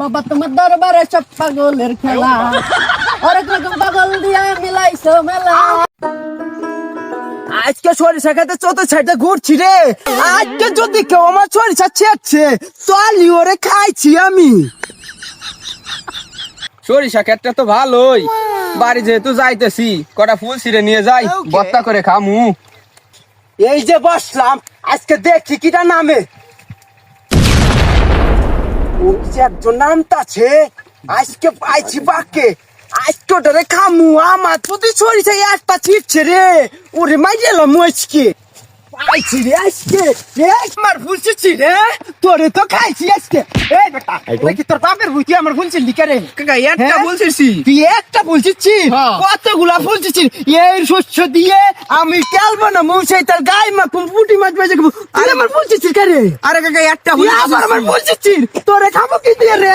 বাবা তোমার দরবারে সব পাগলের খেলা। অনেক রকম পাগল দিয়া মিলাইছো মেলা। আজকে সরিষা খেতে চত সাইডে ঘুরছি রে। আজকে যদি কেউ আমার সরিষা ছেড়ছে তাহলে ওরে খাইছি আমি। সরিষা ক্ষেতটা তো ভালোই। বাড়ি যেহেতু যাইতেছি কটা ফুল ছিঁড়ে নিয়ে যাই. বত্তা করে খামু। এই যে বসলাম আজকে দেখি কিটা নামে। আমার যদি সরিষা একটা ছিটছে রে। ওরে মাই গেলাম আজকে। পাইছি রে আজকে রে আমার ফুল ছিটছি রে। তোরে তো খাইছি আজকে। এই বেটা ওই কি তোর বাপের বুঝি আমার ফুল ছিলি কে রে কাকা একটা হ্যাঁ? ফুল তুই একটা বলছিস হ্যাঁ। কতগুলা বলছিস এই শস্য দিয়ে আমি তেলবো না মৌসাই তার গায়ে মাখুম পুটি মাছ বেজে খাব। তুই আমার বলছিস কারে? আরে কাকা একটা তুই আবার আমার বলছিস তোরে খাব কি দিয়ে রে?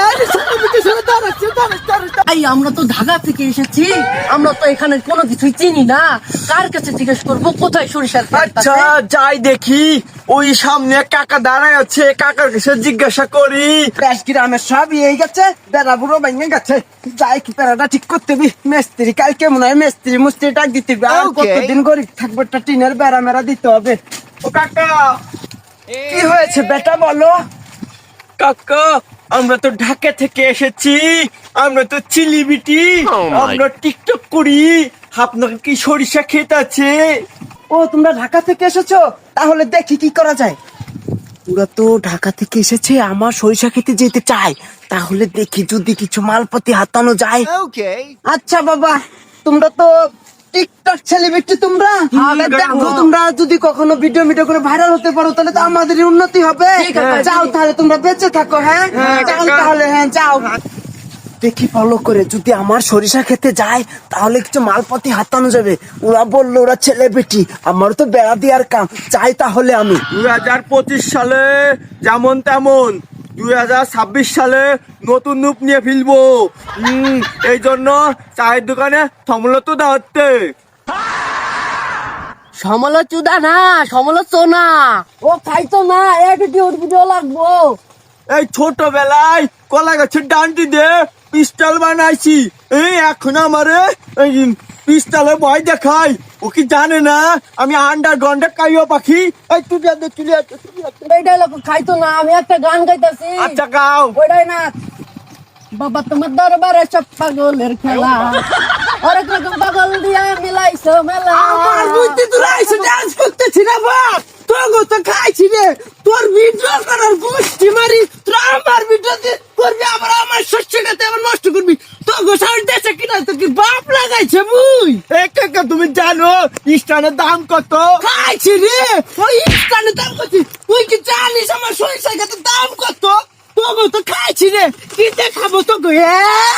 বুঝছিস রে দাঁড়াচ্ছে দাঁড়াচ্ছে আমরা তো ঢাকা থেকে এসেছি। আমরা তো এখানে কোনো কিছুই চিনি না। কার কাছে জিজ্ঞেস করব? কোথায় সরিষার আচ্ছা যাই দেখি। ওই সামনে কাকা দাঁড়ায় আছে। কাকার কাছে জিজ্ঞাসা করি। বেশ গ্রামের সব এই গেছে। বেড়া বুড়ো ভেঙে গেছে। যাই কি বেড়াটা ঠিক করতে বি মিস্ত্রি কালকে মনে হয় মিস্ত্রি মুস্ত্রি ডাক দিতে হবে। আর কতদিন গরিব থাকব একটা টিনের বেড়া মেরা দিতে হবে। ও কাকা। কি হয়েছে বেটা বলো? কাকা আমরা তো ঢাকা থেকে এসেছি আমরা তো চিলিবিটি আমরা টিকটক করি। আপনার কি সরিষা ক্ষেত আছে? ও তোমরা ঢাকা থেকে এসেছ? তাহলে দেখি কি করা যায়। ওরা তো ঢাকা থেকে এসেছে আমার সরিষা খেতে যেতে চায়। তাহলে দেখি যদি কিছু মালপতি হাতানো যায়। আচ্ছা বাবা তোমরা তো টিকটক সেলিব্রিটি তোমরা? দেখো তোমরা যদি কখনো ভিডিও ভিডিও করে ভাইরাল হতে পারো তাহলে তো আমাদের উন্নতি হবে। যাও তাহলে তোমরা বেঁচে থাকো হ্যাঁ? হ্যাঁ, যাও তাহলে হ্যাঁ যাও। দেখি ফলো করে যদি আমার সরিষা খেতে যায় তাহলে কিছু মালপতি হাতানো যাবে। ওরা বলল ওরা ছেলে বেটি আমার তো বেড়া দেওয়ার কাম। চাই তাহলে আমি। দুই হাজার পঁচিশ সালে যেমন তেমন দুই হাজার ছাব্বিশ সালে নতুন রূপ নিয়ে ফেলব এই জন্য চায়ের দোকানে সমলতুদা হচ্ছে। সমালোচনা না সমালোচনা। ও খাইতো না লাগবো। এই ছোটবেলায় কলা গাছের ডান্টি দিয়ে পিস্টল বানাইছি। এই এখন আমারে এই পিস্টলে ভয় দেখাই ও কি জানে না আমি আন্ডার গ্রাউন্ডে কাইও পাখি। এই তুই আদে। এইটাই লোক খাইতো না আমি একটা গান গাইতাছি। আচ্ছা গাও। ওইটাই না বাবা তোমার দরবারে সব পাগলের খেলা। অনেক রকম পাগল দিয়া মিলাইছো মেলা। আমার বুদ্ধি তোরা ডান্স করতেছি না বাপ তোর তো খাইছি রে। তোর ভিডিও করার গোষ্ঠী মারি তোরা আমার ভিডিও করবি আবার আমার আবার নষ্ট করবি। দেশে কিনা তো কি বাপ লাগাইছে কাকা তুমি জানো ইস্টানের দাম কত? খাইছি রে। ওই ইনস্টানে দাম কত? তুই কি জানিস আমার সরিষা খেতে দাম কত? তোকে তো খাইছি রে কি দেখাবো তোকে এ